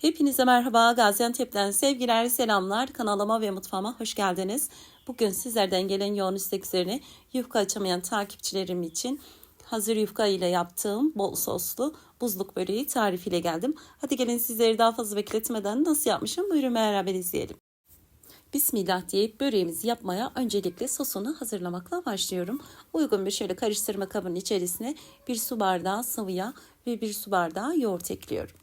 Hepinize merhaba. Gaziantep'ten sevgiler, selamlar. Kanalıma ve mutfağıma hoş geldiniz. Bugün sizlerden gelen yoğun istek üzerine yufka açamayan takipçilerim için hazır yufka ile yaptığım bol soslu buzluk böreği tarifiyle geldim. Hadi gelin sizleri daha fazla bekletmeden nasıl yapmışım buyurun beraber izleyelim. Bismillah deyip böreğimizi yapmaya öncelikle sosunu hazırlamakla başlıyorum. Uygun bir şöyle karıştırma kabının içerisine bir su bardağı sıvı yağ ve bir su bardağı yoğurt ekliyorum.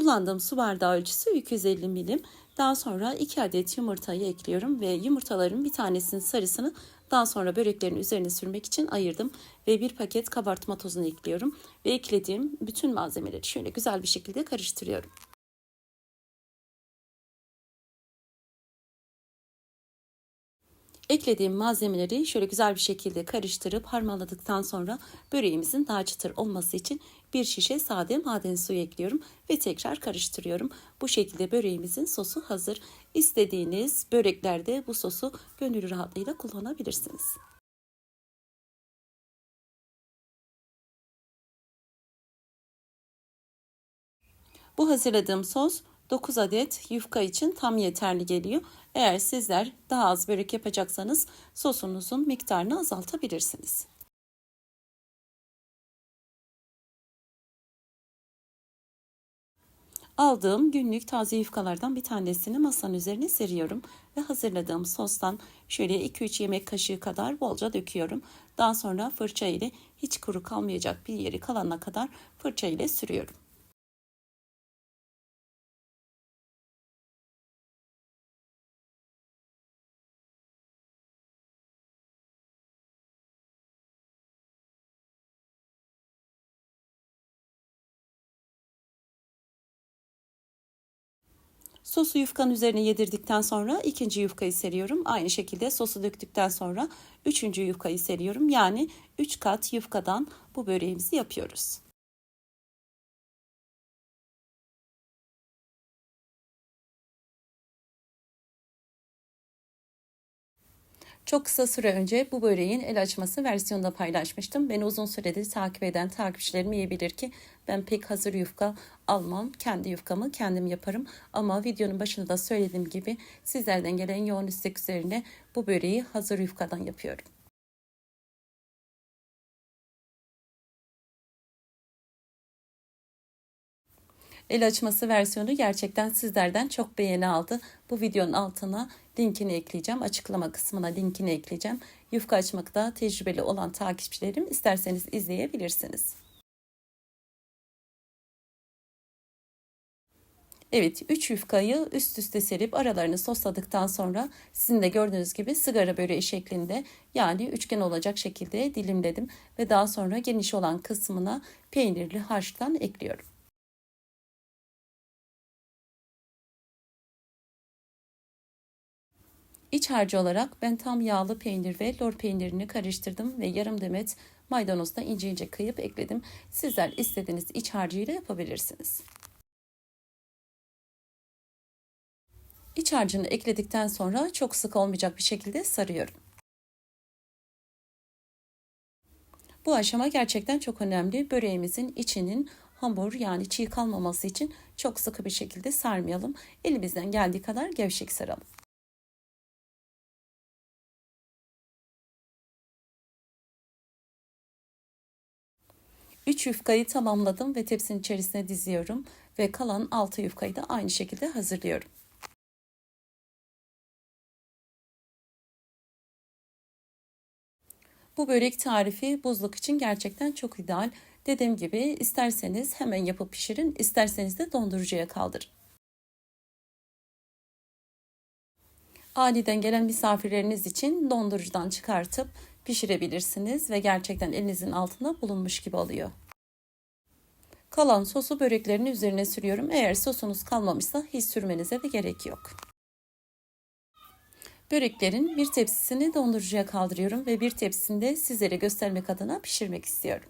Kullandığım su bardağı ölçüsü 250 milim. Daha sonra 2 adet yumurtayı ekliyorum ve yumurtaların bir tanesinin sarısını daha sonra böreklerin üzerine sürmek için ayırdım. Ve bir paket kabartma tozunu ekliyorum. Ve eklediğim bütün malzemeleri şöyle güzel bir şekilde karıştırıyorum. Eklediğim malzemeleri şöyle güzel bir şekilde karıştırıp harmanladıktan sonra böreğimizin daha çıtır olması için bir şişe sade maden suyu ekliyorum ve tekrar karıştırıyorum. Bu şekilde böreğimizin sosu hazır. İstediğiniz böreklerde bu sosu gönül rahatlığıyla kullanabilirsiniz. Bu hazırladığım sos 9 adet yufka için tam yeterli geliyor. Eğer sizler daha az börek yapacaksanız sosunuzun miktarını azaltabilirsiniz. Aldığım günlük taze yufkalardan bir tanesini masanın üzerine seriyorum ve hazırladığım sostan şöyle 2-3 yemek kaşığı kadar bolca döküyorum. Daha sonra fırça ile hiç kuru kalmayacak bir yeri kalana kadar fırça ile sürüyorum. Sosu yufkanın üzerine yedirdikten sonra ikinci yufkayı seriyorum. Aynı şekilde sosu döktükten sonra üçüncü yufkayı seriyorum. Yani üç kat yufkadan bu böreğimizi yapıyoruz. Çok kısa süre önce bu böreğin el açması versiyonunda paylaşmıştım. Beni uzun süredir takip eden takipçilerim iyi bilir ki ben pek hazır yufka almam. Kendi yufkamı kendim yaparım. Ama videonun başında da söylediğim gibi sizlerden gelen yoğun istek üzerine bu böreği hazır yufkadan yapıyorum. El açması versiyonu gerçekten sizlerden çok beğeni aldı. Bu videonun altına linkini ekleyeceğim. Açıklama kısmına linkini ekleyeceğim. Yufka açmakta tecrübeli olan takipçilerim isterseniz izleyebilirsiniz. Evet 3 yufkayı üst üste serip aralarını sosladıktan sonra sizin de gördüğünüz gibi sigara böreği şeklinde yani üçgen olacak şekilde dilimledim ve daha sonra geniş olan kısmına peynirli harçtan ekliyorum. İç harcı olarak ben tam yağlı peynir ve lor peynirini karıştırdım ve yarım demet maydanoz da ince ince kıyıp ekledim. Sizler istediğiniz iç harcıyla yapabilirsiniz. İç harcını ekledikten sonra çok sık olmayacak bir şekilde sarıyorum. Bu aşama gerçekten çok önemli. Böreğimizin içinin hamur yani çiğ kalmaması için çok sıkı bir şekilde sarmayalım. Elimizden geldiği kadar gevşek saralım. 3 yufkayı tamamladım ve tepsinin içerisine diziyorum ve kalan 6 yufkayı da aynı şekilde hazırlıyorum. Bu börek tarifi buzluk için gerçekten çok ideal. Dediğim gibi isterseniz hemen yapıp pişirin, isterseniz de dondurucuya kaldırın. Aniden gelen misafirleriniz için dondurucudan çıkartıp pişirebilirsiniz ve gerçekten elinizin altında bulunmuş gibi oluyor. Kalan sosu böreklerin üzerine sürüyorum. Eğer sosunuz kalmamışsa hiç sürmenize de gerek yok. Böreklerin bir tepsisini dondurucuya kaldırıyorum ve bir tepsisinde sizlere göstermek adına pişirmek istiyorum.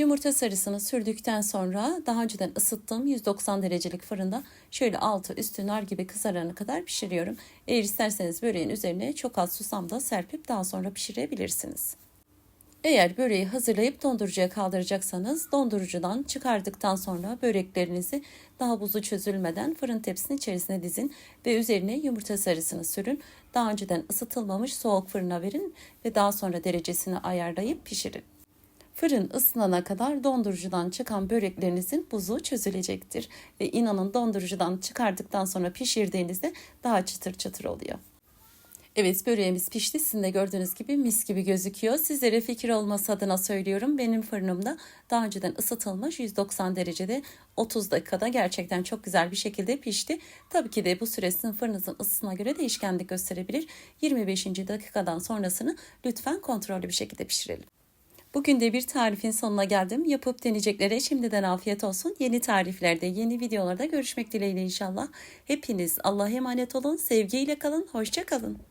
Yumurta sarısını sürdükten sonra daha önceden ısıttığım 190 derecelik fırında şöyle altı üstü nar gibi kızarana kadar pişiriyorum. Eğer isterseniz böreğin üzerine çok az susam da serpip daha sonra pişirebilirsiniz. Eğer böreği hazırlayıp dondurucuya kaldıracaksanız dondurucudan çıkardıktan sonra böreklerinizi daha buzu çözülmeden fırın tepsinin içerisine dizin ve üzerine yumurta sarısını sürün. Daha önceden ısıtılmamış soğuk fırına verin ve daha sonra derecesini ayarlayıp pişirin. Fırın ısınana kadar dondurucudan çıkan böreklerinizin buzu çözülecektir ve inanın dondurucudan çıkardıktan sonra pişirdiğinizde daha çıtır çıtır oluyor. Evet böreğimiz pişti. Sizin de gördüğünüz gibi mis gibi gözüküyor. Sizlere fikir olması adına söylüyorum. Benim fırınımda daha önceden ısıtılmış 190 derecede 30 dakikada gerçekten çok güzel bir şekilde pişti. Tabii ki de bu süresinin fırınınızın ısısına göre değişkenlik gösterebilir. 25. dakikadan sonrasını lütfen kontrollü bir şekilde pişirelim. Bugün de bir tarifin sonuna geldim. Yapıp deneyeceklere şimdiden afiyet olsun. Yeni tariflerde, yeni videolarda görüşmek dileğiyle inşallah. Hepiniz Allah'a emanet olun. Sevgiyle kalın. Hoşça kalın.